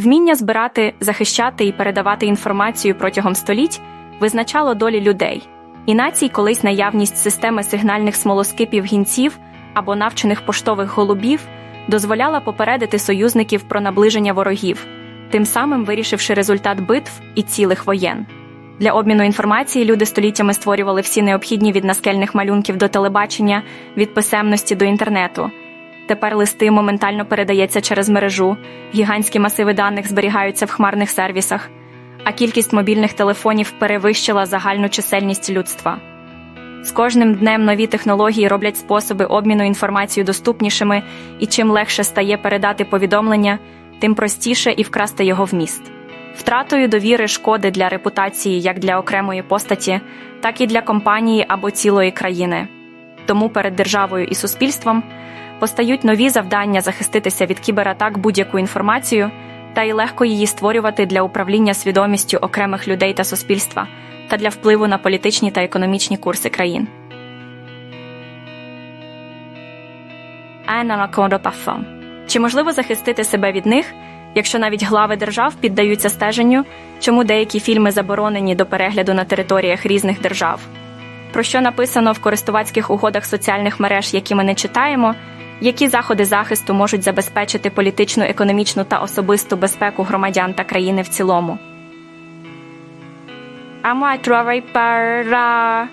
Вміння збирати, захищати і передавати інформацію протягом століть визначало долі людей, і націй колись наявність системи сигнальних смолоскипів гінців або навчених поштових голубів дозволяла попередити союзників про наближення ворогів, тим самим вирішивши результат битв і цілих воєн. Для обміну інформації люди століттями створювали всі необхідні від наскельних малюнків до телебачення, від писемності до інтернету. Тепер листи моментально передається через мережу, гігантські масиви даних зберігаються в хмарних сервісах, а кількість мобільних телефонів перевищила загальну чисельність людства. З кожним днем нові технології роблять способи обміну інформацією доступнішими, і чим легше стає передати повідомлення, тим простіше і вкрасти його вміст. Втратою довіри шкоди для репутації як для окремої постаті, так і для компанії або цілої країни. Тому перед державою і суспільством постають нові завдання захиститися від кібератак будь-яку інформацію та й легко її створювати для управління свідомістю окремих людей та суспільства та для впливу на політичні та економічні курси країн. Чи можливо захистити себе від них, якщо навіть глави держав піддаються стеженню, чому деякі фільми заборонені до перегляду на територіях різних держав? Про що написано в користувацьких угодах соціальних мереж, які ми не читаємо, які заходи захисту можуть забезпечити політичну, економічну та особисту безпеку громадян та країни в цілому? Аматрорай пара.